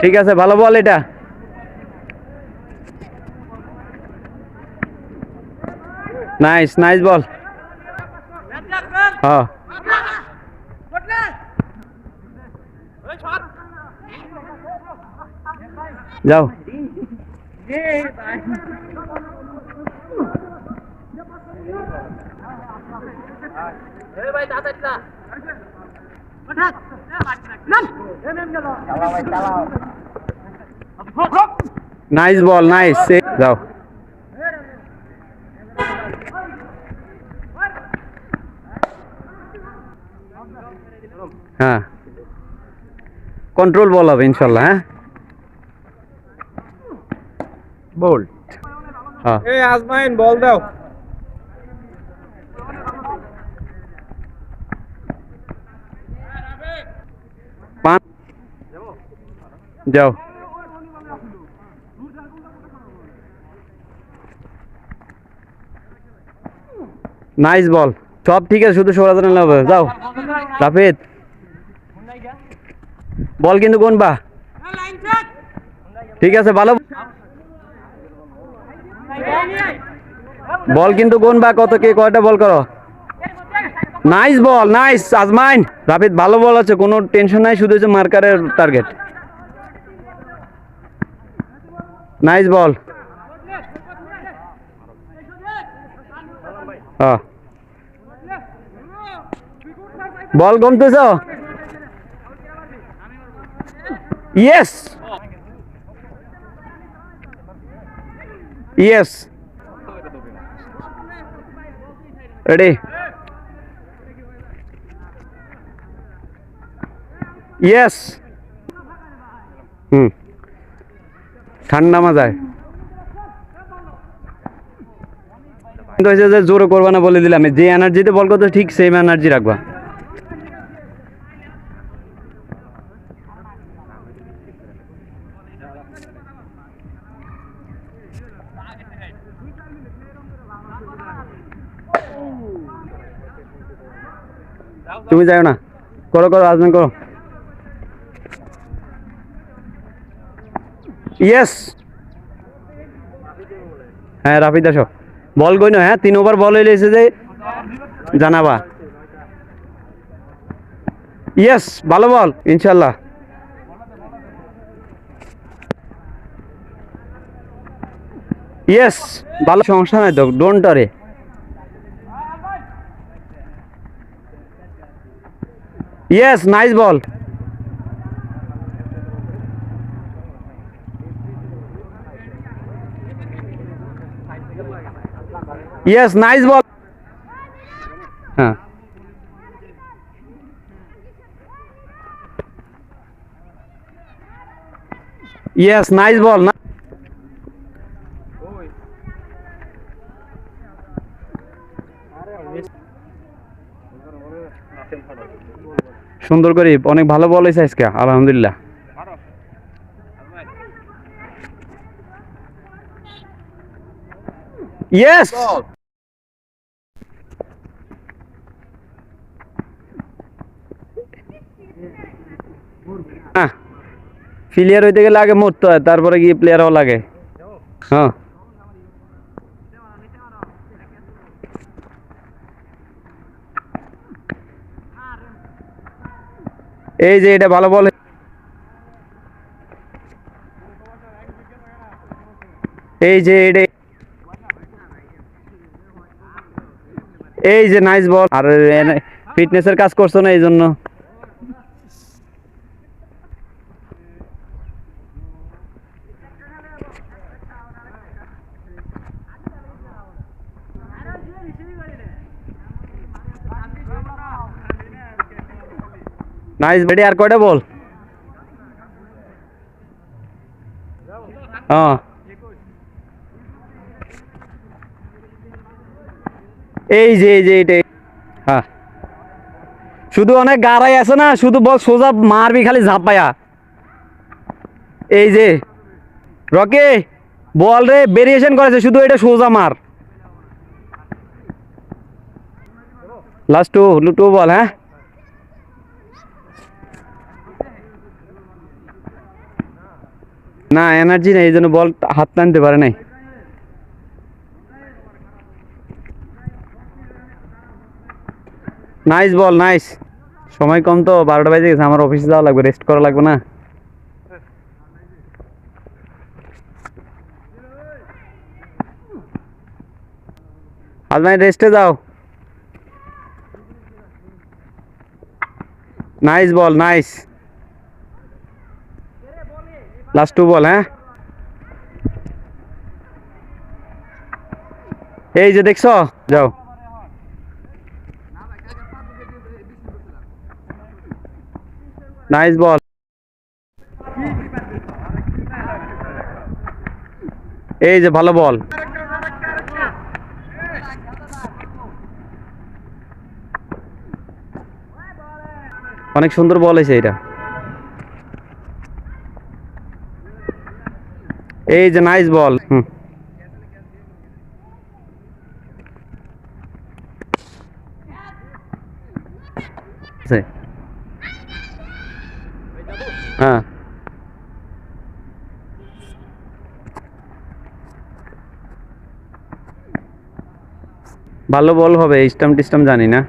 ঠিক আছে ভালো বল এটা। Nice nice ball. হ্যাঁ যাও। নাইস বল নাইস যাও। হ্যাঁ। কন্ট্রোল বল হবে ইনশাল্লাহ হ্যাঁ? বোল্ড হ্যাঁ। এই আজমাইন বল দাও। যাও। নাইস বল সব ঠিক আছে, শুধু নিলে হবে। যাও। রাফিদ বল কিন্তু কোন বা ঠিক আছে, ভালো। বল কিন্তু কোন বা কত কে, কয়টা বল করো? নাইস বল নাইস আজমাইন। রাফিদ ভালো বল আছে, কোনো টেনশন নাই, শুধু হচ্ছে মার্কারের টার্গেট নাইস বল হ্যাঁ বল গমতেছ yes yes ready yes hmm ঠান্ডা মাজায়। কিন্তু জোরে করবা না বলে দিলাম যে এনার্জিতে বল করতে ঠিক সেম এনার্জি রাখবা। তুমি যাও না। করো করো আজমেন করো। ইয়েস হ্যাঁ রাফিদ আসো। বল গই না হ্যাঁ তিন ওভার বল হইলে এসে যে জানাবা। ইয়েস ভালো বল ইনশাল্লাহ ইয়েস ভালো, সমস্যা নাই তো ডোন্ট আরে yes nice ball yes nice ball হ্যাঁ ইয়েস নাইস বল না সুন্দর করে, অনেক ভালো বল হয়েছে আজকে, আলহামদুলিল্লাহ। ইয়েস ফিলিয়ার হইতে গেলে আগে মরতে হয়, তারপরে গিয়ে প্লেয়ার লাগে। হ্যাঁ। এই যে এটা ভালো বল। এই যে এটা এই যে নাইস বল আর ফিটনেসের কাজ করছ না এই জন্য নাইস বেডি আর কয়টা বল হ্যাঁ। এই যে এই যে এটা হ্যাঁ। শুধু অনেক গাড়াই আছে না, শুধু বল সোজা মারবি খালি ঝাপাইয়া এই যে। রকে, বল রে ভেরিয়েশন করেছে, শুধু এটা সোজা মার। লাস্ট টু টু বল হ্যাঁ? না এনার্জি নেই, এই জন্য বল হাত টানতে পারে নাই। নাইস বল নাইস সময় কম তো, বারোটা বাজে গেছে, আমার অফিসে যাওয়া লাগবে রেস্ট করা লাগবে না। আজ ভাই রেস্টে যাও। Nice ball nice last two ball হ্যাঁ? এই যে দেখছ, যাও। নাইস বল এই যে ভালো বল অনেক সুন্দর বল হয়েছে এটা এই যে নাইস বল হুম। হ্যাঁ। ভালো বল হবে স্টাম্প টিস্টাম জানি না।